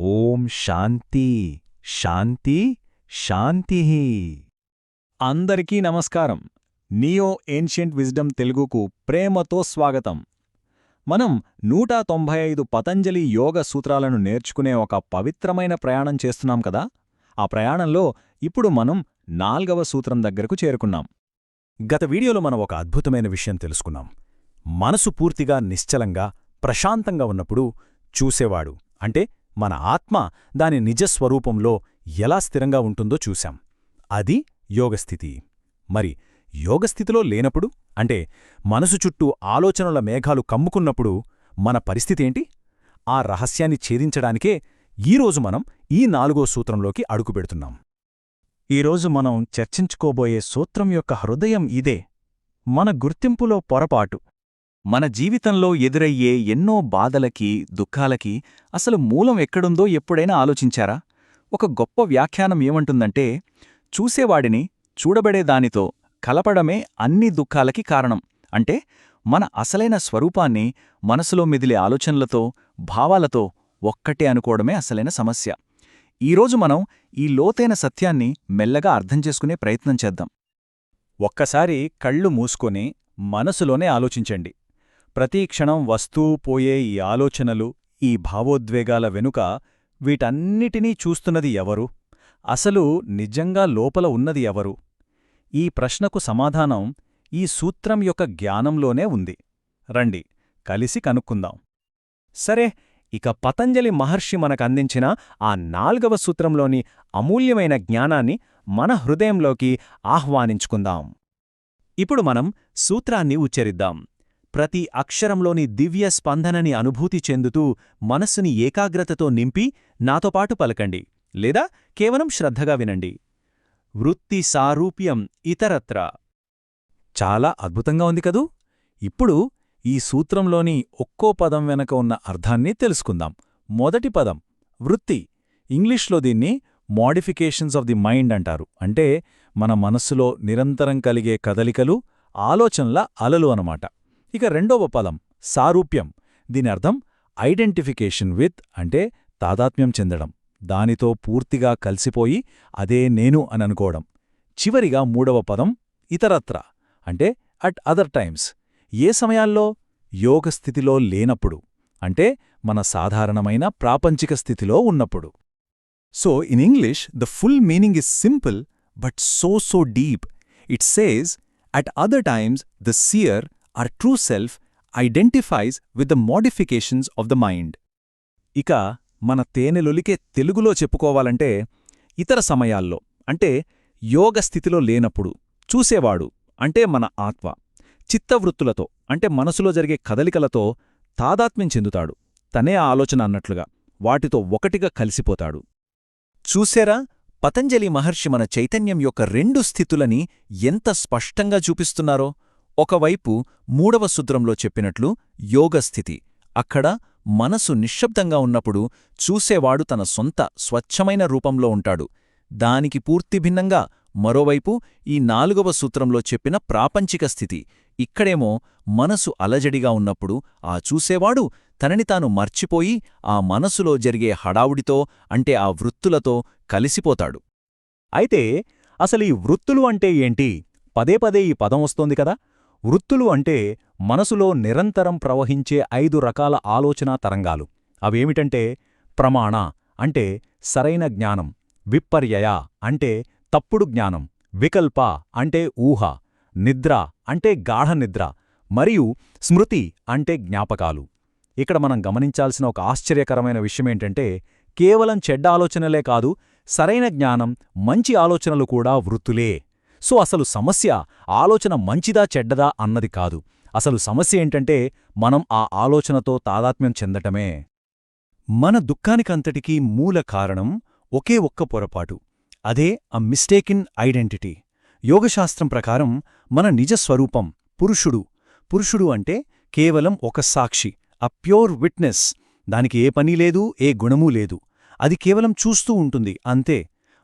ఓం శాంతి శాంతి శాంతి. అందరికీ నమస్కారం. Neo ancient wisdom తెలుగుకు ప్రేమతో స్వాగతం. మనం నూట తొంభై ఐదు పతంజలి యోగ సూత్రాలను నేర్చుకునే ఒక పవిత్రమైన ప్రయాణం చేస్తున్నాం కదా? ఆ ప్రయాణంలో ఇప్పుడు మనం నాల్గవ సూత్రం దగ్గరకు చేరుకున్నాం. గత వీడియోలో మనం ఒక అద్భుతమైన విషయం తెలుసుకున్నాం. మనసు పూర్తిగా నిశ్చలంగా ప్రశాంతంగా ఉన్నప్పుడు చూసేవాడు. అంటే మన ఆత్మ దాని నిజస్వరూపంలో ఎలా స్థిరంగా ఉంటుందో చూశాం. అది యోగస్థితి. మరి యోగస్థితిలో లేనప్పుడు అంటే మనసు చుట్టూ ఆలోచనల మేఘాలు కమ్ముకున్నప్పుడు మన పరిస్థితేంటి ఆ రహస్యాన్ని ఛేదించడానికే ఈరోజు మనం ఈ నాలుగో సూత్రంలోకి అడుగుపెడుతున్నాం ఈరోజు మనం చర్చించుకోబోయే సూత్రం యొక్క హృదయం ఇదే. మన గుర్తింపులో పొరపాటు. మన జీవితంలో ఎదురయ్యే ఎన్నో బాధలకి దుఃఖాలకి అసలు మూలం ఎక్కడుందో ఎప్పుడైనా ఆలోచించారా? ఒక గొప్ప వ్యాఖ్యానం ఏమంటుందంటే చూసేవాడిని చూడబడే దానితో కలపడమే అన్ని దుఃఖాలకి కారణం. అంటే మన అసలైన స్వరూపాన్ని మనసులో మెదిలే ఆలోచనలతో భావాలతో ఒక్కటే అనుకోవడమే అసలైన సమస్య. ఈరోజు మనం ఈ లోతైన సత్యాన్ని మెల్లగా అర్థం చేసుకునే ప్రయత్నం చేద్దాం. ఒక్కసారి కళ్ళు మూసుకొని మనసులోనే ఆలోచించండి. ప్రతి క్షణం వస్తూ పోయే ఈ ఆలోచనలు ఈ భావోద్వేగాల వెనుక వీటన్నిటినీ చూస్తున్నది ఎవరు? అసలు నిజంగా లోపల ఉన్నది ఎవరు? ఈ ప్రశ్నకు సమాధానం ఈ సూత్రం యొక్క జ్ఞానంలోనే ఉంది. రండి కలిసి కనుక్కుందాం. సరే ఇక పతంజలి మహర్షి మనకందించిన ఆ నాల్గవ సూత్రంలోని అమూల్యమైన జ్ఞానాన్ని మన హృదయంలోకి ఆహ్వానించుకుందాం. ఇప్పుడు మనం సూత్రాన్ని ఉచ్చరిద్దాం. ప్రతి అక్షరంలోని దివ్య స్పందనని అనుభూతి చెందుతూ మనస్సుని ఏకాగ్రతతో నింపి నాతోపాటు పలకండి లేదా కేవలం శ్రద్ధగా వినండి. వృత్తి సారూప్యం ఇతరత్ర. చాలా అద్భుతంగా ఉంది కదూ? ఇప్పుడు ఈ సూత్రంలోని ఒక్కో పదం వెనక ఉన్న అర్థాన్ని తెలుసుకుందాం. మొదటి పదం వృత్తి. ఇంగ్లీష్లో దీన్ని మోడిఫికేషన్స్ ఆఫ్ ది మైండ్ అంటారు. అంటే మన మనస్సులో నిరంతరం కలిగే కదలికలు ఆలోచనల అలలు అనమాట ఇక రెండవ పదం సారూప్యం. దీని అర్థం ఐడెంటిఫికేషన్ విత్ అంటే తాదాత్మ్యం చెందడం. దానితో పూర్తిగా కలిసిపోయి అదే నేను అని అనుకోవడం. చివరిగా మూడవ పదం ఇతరత్ర అంటే అట్ అదర్ టైమ్స్ ఏ సమయాల్లో? యోగస్థితిలో లేనప్పుడు అంటే మన సాధారణమైన ప్రాపంచిక స్థితిలో ఉన్నప్పుడు. So in English the full meaning is simple but so so deep it says at other times the seer our true self identifies with the modifications of the mind ఇక మన తేనెలొలికే తెలుగులో చెప్పుకోవాలంటే ఇతర సమయాల్లో అంటే యోగ స్థితిలో లేనప్పుడు చూసేవాడు అంటే మన ఆత్మ చిత్తవృత్తులతో అంటే మనసులో జరిగే కదలికలతో తాదాత్మ్యం చెందుతాడు తనే ఆలోచన అన్నట్లుగా వాటితో ఒకటిగా కలిసిపోతాడు. చూసేరా? పతంజలి మహర్షి మన చైతన్యం యొక్క రెండు స్థితులని ఎంత స్పష్టంగా చూపిస్తున్నారో! ఒకవైపు మూడవ సూత్రంలో చెప్పినట్లు యోగస్థితి. అక్కడ మనసు నిశ్శబ్దంగా ఉన్నప్పుడు చూసేవాడు తన సొంత స్వచ్ఛమైన రూపంలో ఉంటాడు. దానికి పూర్తి భిన్నంగా మరోవైపు ఈ నాలుగవ సూత్రంలో చెప్పిన ప్రాపంచిక స్థితి. ఇక్కడేమో మనసు అలజడిగా ఉన్నప్పుడు ఆ చూసేవాడు తనని తాను మర్చిపోయి ఆ మనసులో జరిగే హడావుడితో అంటే ఆ వృత్తులతో కలిసిపోతాడు. అయితే అసలు ఈ వృత్తులు అంటే ఏంటి? పదే పదే ఈ పదం వస్తోంది కదా? వృత్తులు అంటే మనసులో నిరంతరం ప్రవహించే ఐదు రకాల ఆలోచనా తరంగాలు. అవేమిటంటే ప్రమాణ అంటే సరైన జ్ఞానం విపర్యయ అంటే తప్పుడు జ్ఞానం వికల్ప అంటే ఊహ నిద్ర అంటే గాఢనిద్ర మరియు స్మృతి అంటే జ్ఞాపకాలు. ఇక్కడ మనం గమనించాల్సిన ఒక ఆశ్చర్యకరమైన విషయమేంటంటే కేవలం చెడ్డ ఆలోచనలే కాదు సరైన జ్ఞానం మంచి ఆలోచనలు కూడా వృత్తులే. సో అసలు సమస్య ఆలోచన మంచిదా చెడ్డదా అన్నది కాదు. అసలు సమస్య ఏంటంటే మనం ఆ ఆలోచనతో తాదాత్మ్యం చెందటమే. మన దుఃఖానికంతటికీ మూల కారణం ఒకే ఒక్క పొరపాటు. అదే అ మిస్టేకిన్ ఐడెంటిటీ యోగశాస్త్రం ప్రకారం మన నిజస్వరూపం పురుషుడు. పురుషుడు అంటే కేవలం ఒక సాక్షి అ ప్యూర్ విట్నెస్ దానికి ఏ పని లేదు ఏ గుణమూ లేదు. అది కేవలం చూస్తూ ఉంటుంది అంతే.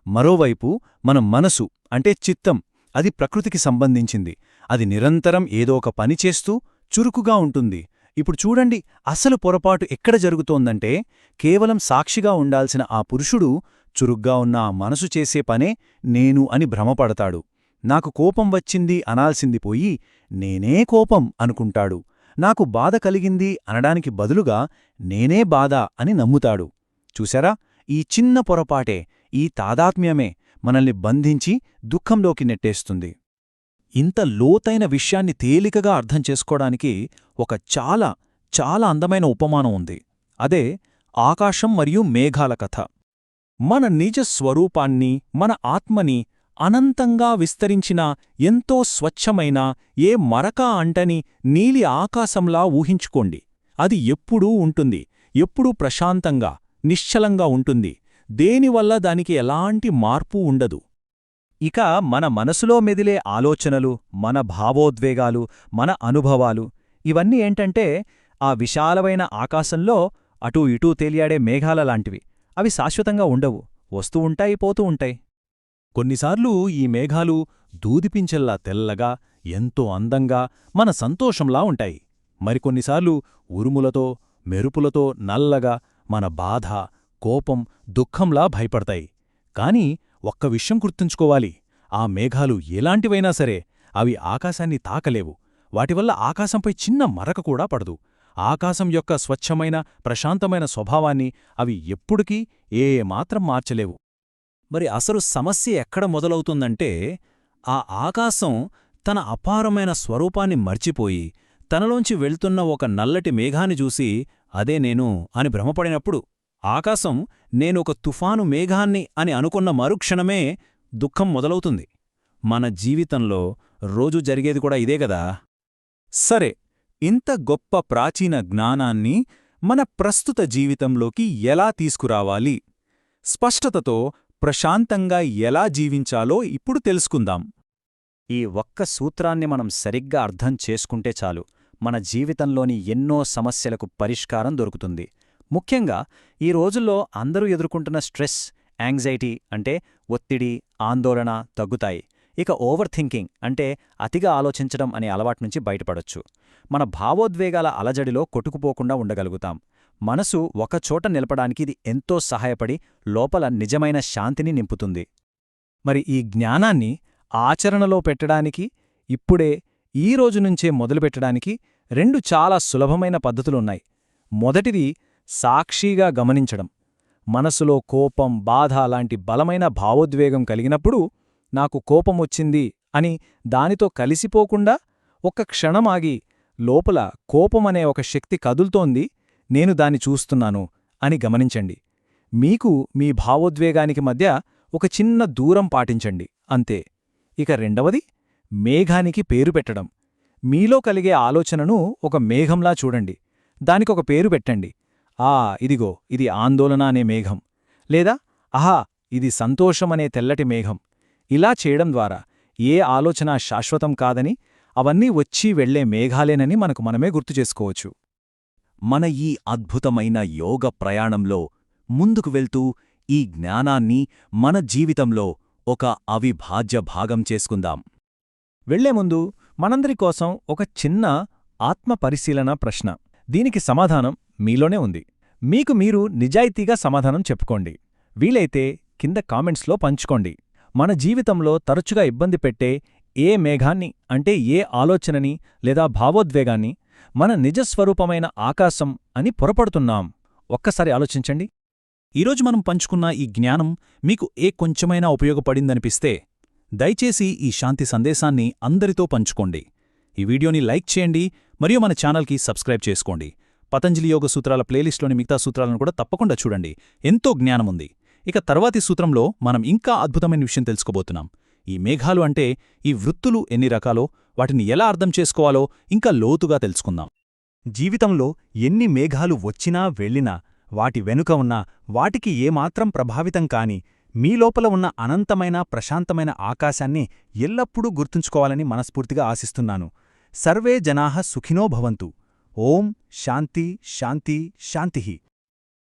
మరోవైపు మన మనసు అంటే చిత్తం అది ప్రకృతికి సంబంధించింది. అది నిరంతరం ఏదో ఒక పని చేస్తూ చురుకుగా ఉంటుంది. ఇప్పుడు చూడండి అసలు పొరపాటు ఎక్కడ జరుగుతోందంటే కేవలం సాక్షిగా ఉండాల్సిన ఆ పురుషుడు చురుగ్గా ఉన్న ఆ మనసు చేసే పనే నేను అని భ్రమపడతాడు. నాకు కోపం వచ్చింది అనాల్సింది పోయి నేనే కోపం అనుకుంటాడు. నాకు బాధ కలిగింది అనడానికి బదులుగా నేనే బాధ అని నమ్ముతాడు. చూశారా? ఈ చిన్న పొరపాటే ఈ తాదాత్మ్యమే మనల్ని బంధించి దుఃఖంలోకి నెట్టేస్తుంది. ఇంత లోతైన విషయాన్ని తేలికగా అర్థం చేసుకోవడానికి ఒక చాలా చాలా అందమైన ఉపమానం ఉంది. అదే ఆకాశం మరియు మేఘాల కథ. మన నిజ స్వరూపాన్ని మన ఆత్మని అనంతంగా విస్తరించిన ఎంతో స్వచ్ఛమైన ఏ మరకా అంటని నీలి ఆకాశంలా ఊహించుకోండి. అది ఎప్పుడూ ఉంటుంది ఎప్పుడూ ప్రశాంతంగా నిశ్చలంగా ఉంటుంది. దేనివల్ల దానికి ఎలాంటి మార్పు ఉండదు. ఇక మన మనసులో మెదిలే ఆలోచనలు మన భావోద్వేగాలు మన అనుభవాలు ఇవన్నీ ఏంటంటే ఆ విశాలమైన ఆకాశంలో అటూ ఇటూ తేలియాడే మేఘాల లాంటివి. అవి శాశ్వతంగా ఉండవు వస్తూ ఉంటాయి పోతూ ఉంటాయి. కొన్నిసార్లు ఈ మేఘాలు దూదిపించెల్లా తెల్లగా ఎంతో అందంగా మన సంతోషంలా ఉంటాయి. మరికొన్నిసార్లు ఉరుములతో మెరుపులతో నల్లగా మన బాధ కోపం దుఃఖంలా భయపడతాయి. కాని ఒక్క విషయం గుర్తుంచుకోవాలి. ఆ మేఘాలు ఎలాంటివైనా సరే అవి ఆకాశాన్ని తాకలేవు. వాటివల్ల ఆకాశంపై చిన్న మరక కూడా పడదు. ఆకాశం యొక్క స్వచ్ఛమైన ప్రశాంతమైన స్వభావాన్ని అవి ఎప్పుడుకీ ఏ మాత్రం మార్చలేవు. మరి అసలు సమస్య ఎక్కడ మొదలవుతుందంటే ఆ ఆకాశం తన అపారమైన స్వరూపాన్ని మర్చిపోయి తనలోంచి వెళ్తున్న ఒక నల్లటి మేఘాన్ని చూసి అదే నేను అని భ్రమపడినప్పుడు. ఆకాశం నేనొక తుఫాను మేఘాన్ని అని అనుకున్న మరుక్షణమే దుఃఖం మొదలవుతుంది. మన జీవితంలో రోజు జరిగేది కూడా ఇదే కదా? సరే ఇంత గొప్ప ప్రాచీన జ్ఞానాన్ని మన ప్రస్తుత జీవితంలోకి ఎలా తీసుకురావాలి? స్పష్టతతో ప్రశాంతంగా ఎలా జీవించాలో ఇప్పుడు తెలుసుకుందాం. ఈ ఒక్క సూత్రాన్ని మనం సరిగ్గా అర్థం చేసుకుంటే చాలు. మన జీవితంలోని ఎన్నో సమస్యలకు పరిష్కారం దొరుకుతుంది. ముఖ్యంగా ఈ రోజుల్లో అందరూ ఎదుర్కొంటున్న స్ట్రెస్ యాంగ్జైటీ అంటే ఒత్తిడి ఆందోళన తగ్గుతాయి. ఇక ఓవర్ థింకింగ్ అంటే అతిగా ఆలోచించడం అనే అలవాటు నుంచి బయటపడొచ్చు. మన భావోద్వేగాల అలజడిలో కొట్టుకుపోకుండా ఉండగలుగుతాం. మనసు ఒకచోట నిలపడానికి ఇది ఎంతో సహాయపడి లోపల నిజమైన శాంతిని నింపుతుంది. మరి ఈ జ్ఞానాన్ని ఆచరణలో పెట్టడానికి ఇప్పుడే ఈ రోజు నుంచే మొదలుపెట్టడానికి రెండు చాలా సులభమైన పద్ధతులున్నాయి. మొదటిది సాక్షిగా గమనించడం. మనసులో కోపం బాధ లాంటి బలమైన భావోద్వేగం కలిగినప్పుడు నాకు కోపమొచ్చింది అని దానితో కలిసిపోకుండా ఒక్క క్షణమాగి లోపల కోపమనే ఒక శక్తి కదులుతోంది నేను దాన్ని చూస్తున్నాను అని గమనించండి. మీకు మీ భావోద్వేగానికి మధ్య ఒక చిన్న దూరం పాటించండి. అంతే. ఇక రెండవది మేఘానికి పేరు పెట్టడం. మీలో కలిగే ఆలోచనను ఒక మేఘంలా చూడండి. దానికొక పేరు పెట్టండి. ఆ ఇదిగో ఇది ఆందోళన అనే మేఘం. లేదా అహా ఇది సంతోషమనే తెల్లటి మేఘం. ఇలా చేయడం ద్వారా ఏ ఆలోచన శాశ్వతం కాదని అవన్నీ వచ్చి వెళ్ళే మేఘాలేనని మనకు మనమే గుర్తుచేసుకోవచ్చు మన ఈ అద్భుతమైన యోగ ప్రయాణంలో ముందుకు వెళ్తూ ఈ జ్ఞానాన్ని మన జీవితంలో ఒక అవిభాజ్య భాగం చేసుకుందాం. వెళ్ళే ముందు మనందరి కోసం ఒక చిన్న ఆత్మ పరిశీలన ప్రశ్న. దీనికి సమాధానం మీలోనే ఉంది. మీకు మీరు నిజాయితీగా సమాధానం చెప్పుకోండి. వీలైతే కింద కామెంట్స్లో పంచుకోండి. మన జీవితంలో తరచుగా ఇబ్బంది పెట్టే ఏ మేఘాన్ని అంటే ఏ ఆలోచనని లేదా భావోద్వేగాన్ని మన నిజస్వరూపమైన ఆకాశం అని పొరపడుతున్నాం. ఒక్కసారి ఆలోచించండి. ఈరోజు మనం పంచుకున్న ఈ జ్ఞానం మీకు ఏ కొంచెమైనా ఉపయోగపడిందనిపిస్తే దయచేసి ఈ శాంతి సందేశాన్ని అందరితో పంచుకోండి. ఈ వీడియోని లైక్ చేయండి మరియు మన ఛానల్కి సబ్స్క్రైబ్ చేసుకోండి. పతంజలి యోగ సూత్రాల ప్లేలిస్ట్లోని మిగతా సూత్రాలను కూడా తప్పకుండా చూడండి. ఎంతో జ్ఞానముంది. ఇక తర్వాతి సూత్రంలో మనం ఇంకా అద్భుతమైన విషయం తెలుసుకోబోతున్నాం. ఈ మేఘాలు అంటే ఈ వృత్తులు ఎన్ని రకాలో వాటిని ఎలా అర్థం చేసుకోవాలో ఇంకా లోతుగా తెలుసుకుందాం. జీవితంలో ఎన్ని మేఘాలు వచ్చినా వెళ్ళినా వాటి వెనుక ఉన్న వాటికి ఏమాత్రం ప్రభావితం కాని మీ లోపల ఉన్న అనంతమైన ప్రశాంతమైన ఆకాశాన్ని ఎల్లప్పుడూ గుర్తుంచుకోవాలని మనస్ఫూర్తిగా ఆశిస్తున్నాను. సర్వే జనాః సుఖినో భవంతు ఓం శాంతి శాంతి శాంతిః